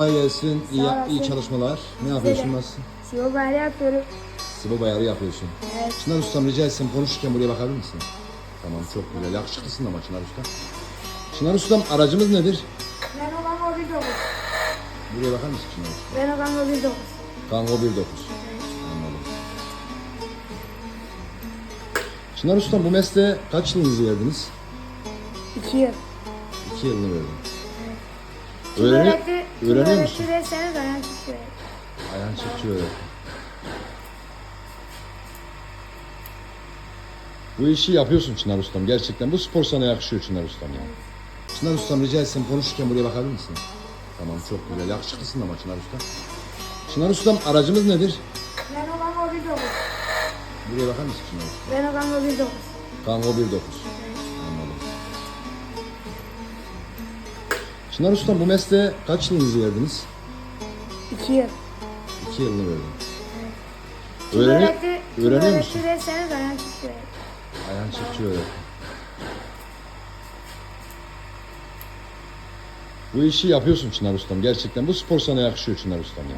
Kolay gelsin. İyi, Sağ olasın. iyi çalışmalar. Ne yapıyorsun? Nasılsın? Siyo bayrağı yapıyorum. Sıvı bayarı yapıyorsun. Evet. Çınar Ustam rica etsem konuşurken buraya bakabilir misin? Tamam çok güzel. Yakışıklısın ama Çınar Usta. Çınar Ustam aracımız nedir? Ben olan o 19. Buraya bakar mısın Çınar Usta? Ben olan o 19. Kango 1.9. Anladım. Çınar Ustam bu mesleğe kaç yılınızı verdiniz? 2 yıl. İki yılını verdim. Öğreniyor, öğreniyor musun? derseniz ayağım çıkıyor. Çiftçi öğretti. Bu işi yapıyorsun Çınar Ustam gerçekten. Bu spor sana yakışıyor Çınar Ustam ya. Çınar Ustam rica etsem konuşurken buraya bakabilir misin? Tamam çok güzel. Yakışıklısın ama Çınar Usta. Çınar Ustam aracımız nedir? Ben olan o 19. Buraya bakar mısın Çınar Usta? Ben olan o 19. Kango 1.9. Çınar Ustam bu mesleğe kaç yılınızı verdiniz? 2 yıl. İki yılını verdim. Kim Öğreniyor, öğretti? Kim öğreniyor öğretti musun? derseniz ayağım çıkıyor. Ayhan Çiftçi öğretti. Bu işi yapıyorsun Çınar Ustam gerçekten. Bu spor sana yakışıyor Çınar Ustam ya.